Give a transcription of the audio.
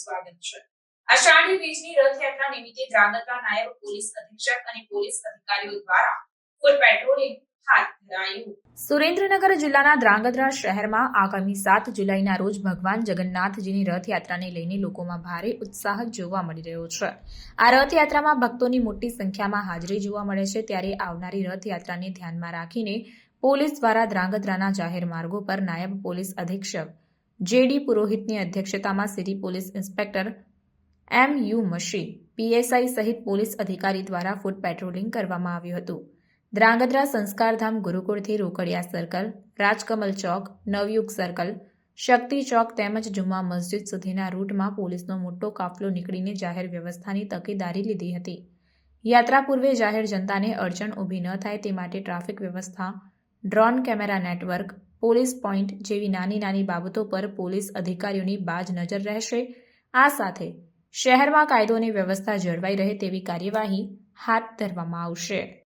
સ્વાગત છે. અષાઢી બીજની રથયાત્રા નિમિત્તે ધ્રાંગધ્રા નાયબ પોલીસ અધિક્ષક અને પોલીસ અધિકારીઓ દ્વારા ફૂલ પેટ્રોલિંગ સુરેન્દ્રનગર જિલ્લાના ધ્રાંગધ્રા શહેરમાં આગામી સાત જુલાઈના રોજ ભગવાન જગન્નાથજીની રથયાત્રાને લઈને લોકોમાં ભારે ઉત્સાહ જોવા મળી રહ્યો છે. આ રથયાત્રામાં ભક્તોની મોટી સંખ્યામાં હાજરી જોવા મળે છે, ત્યારે આવનારી રથયાત્રાને ધ્યાનમાં રાખીને પોલીસ દ્વારા ધ્રાંગધ્રાના જાહેર માર્ગો પર નાયબ પોલીસ અધિક્ષક જેડી પુરોહિતની અધ્યક્ષતામાં city police inspector M U Mashi, PSI સહિત પોલીસ અધિકારી દ્વારા ફૂટ પેટ્રોલિંગ કરવામાં આવ્યું હતું. દ્રાંગધ્રા સંસ્કારધામ ગુરુકુળથી રોકડિયા સર્કલ, રાજકમલ ચોક, નવયુગ સર્કલ, શક્તિ ચોક તેમજ જુમ્મા મસ્જિદ સુધીના રૂટમાં પોલીસનો મોટો કાફલો નીકળીને જાહેર વ્યવસ્થાની તકેદારી લીધી હતી. યાત્રા પૂર્વે જાહેર જનતાને અડચણ ઊભી ન થાય તે માટે ટ્રાફિક વ્યવસ્થા, drone camera network police point જેવી નાની નાની બાબતો પર પોલીસ અધિકારીઓની બાજ નજર રહેશે. આ સાથે શહેરમાં કાયદો અને વ્યવસ્થા જળવાઈ રહે તેવી કાર્યવાહી હાથ ધરવામાં આવશે.